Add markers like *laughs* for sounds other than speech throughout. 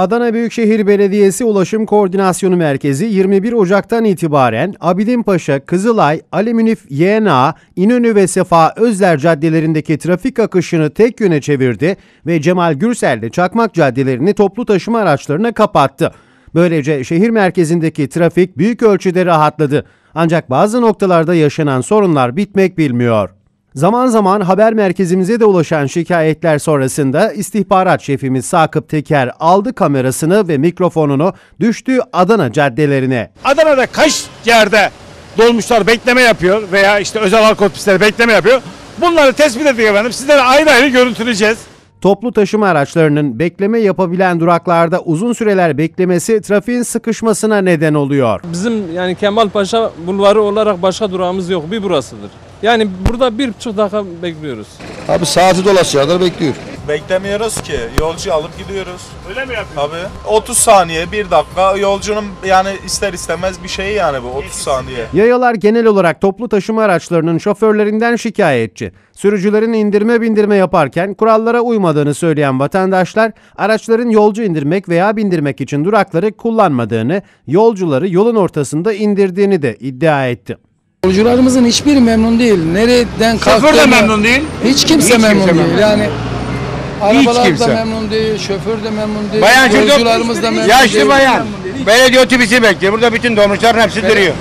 Adana Büyükşehir Belediyesi Ulaşım Koordinasyonu Merkezi 21 Ocak'tan itibaren Abidinpaşa, Kızılay, Ali Münif YNA, İnönü ve Sefa Özler caddelerindeki trafik akışını tek yöne çevirdi ve Cemal Gürsel'de Çakmak caddelerini toplu taşıma araçlarına kapattı. Böylece şehir merkezindeki trafik büyük ölçüde rahatladı. Ancak bazı noktalarda yaşanan sorunlar bitmek bilmiyor. Zaman zaman haber merkezimize de ulaşan şikayetler sonrasında istihbarat şefimiz Sakıp Teker aldı kamerasını ve mikrofonunu düştüğü Adana caddelerine. Adana'da kaç yerde dolmuşlar bekleme yapıyor veya işte özel halk otobüsleri bekleme yapıyor. Bunları tespit ettik efendim. Sizlere ayrı ayrı görüntüleyeceğiz. Toplu taşıma araçlarının bekleme yapabilen duraklarda uzun süreler beklemesi trafiğin sıkışmasına neden oluyor. Bizim yani Kemalpaşa bulvarı olarak başka durağımız yok. Bir burasıdır. Yani burada bir buçuk dakika bekliyoruz. Abi saati dolaşacak kadar bekliyor. Beklemiyoruz ki. Yolcu alıp gidiyoruz. Öyle mi yapıyor? Tabii. 30 saniye, 1 dakika yolcunun yani ister istemez bir şeyi yani bu 30 saniye. Yayalar genel olarak toplu taşıma araçlarının şoförlerinden şikayetçi. Sürücülerin indirme bindirme yaparken kurallara uymadığını söyleyen vatandaşlar araçların yolcu indirmek veya bindirmek için durakları kullanmadığını, yolcuları yolun ortasında indirdiğini de iddia etti. Yolcularımızın hiçbiri memnun değil. Nereden Şoför de kalktığını- memnun değil. Hiç kimse Hiç memnun kimse değil. memnun. Yani arabalar kimse. da memnun değil, şoför de memnun değil, Bayan yolcularımız da memnun yaşlı değil. bayan. Belediye otobüsü bekliyor. Burada bütün dolmuşların hepsi duruyor.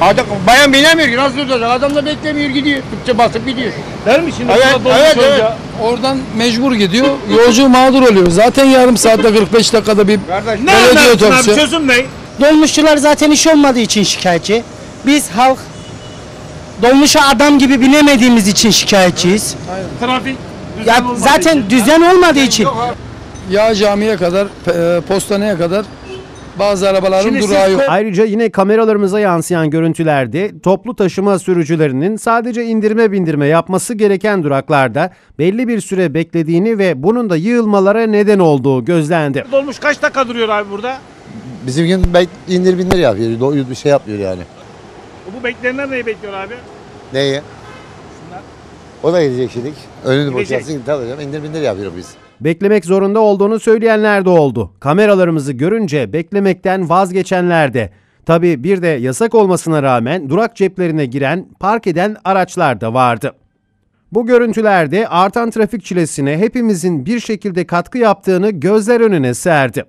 Adam, bayan binemiyor ki nasıl duracak? Adam da beklemiyor gidiyor. Türkçe basıp gidiyor. Der mi şimdi? Evet, evet, evet. Oradan mecbur gidiyor. Yolcu mağdur oluyor. Zaten yarım saatte *laughs* 45 dakikada bir Kardeş Ne belediye anlarsın abi otobüsü. çözüm ne? Dolmuşçular zaten iş olmadığı için şikayetçi. Biz halk dolmuşa adam gibi binemediğimiz için şikayetçiyiz. Trafik Ya düzen olmadığı zaten için. düzen olmadığı için. Yağ camiye kadar, e, postaneye kadar bazı arabaların Şimdi siz durağı yok. Ayrıca yine kameralarımıza yansıyan görüntülerde toplu taşıma sürücülerinin sadece indirme bindirme yapması gereken duraklarda belli bir süre beklediğini ve bunun da yığılmalara neden olduğu gözlendi. Dolmuş kaç dakika duruyor abi burada? Bizimki bek- indir bindir yapıyor. Do- Bir şey yapmıyor yani. Bu bekleyenler neyi bekliyor abi? Neyi? O da gidecek şimdi. Önünü boşaltsın tamam indir bindir yapıyor biz. Beklemek zorunda olduğunu söyleyenler de oldu. Kameralarımızı görünce beklemekten vazgeçenler de. Tabii bir de yasak olmasına rağmen durak ceplerine giren, park eden araçlar da vardı. Bu görüntülerde artan trafik çilesine hepimizin bir şekilde katkı yaptığını gözler önüne serdi.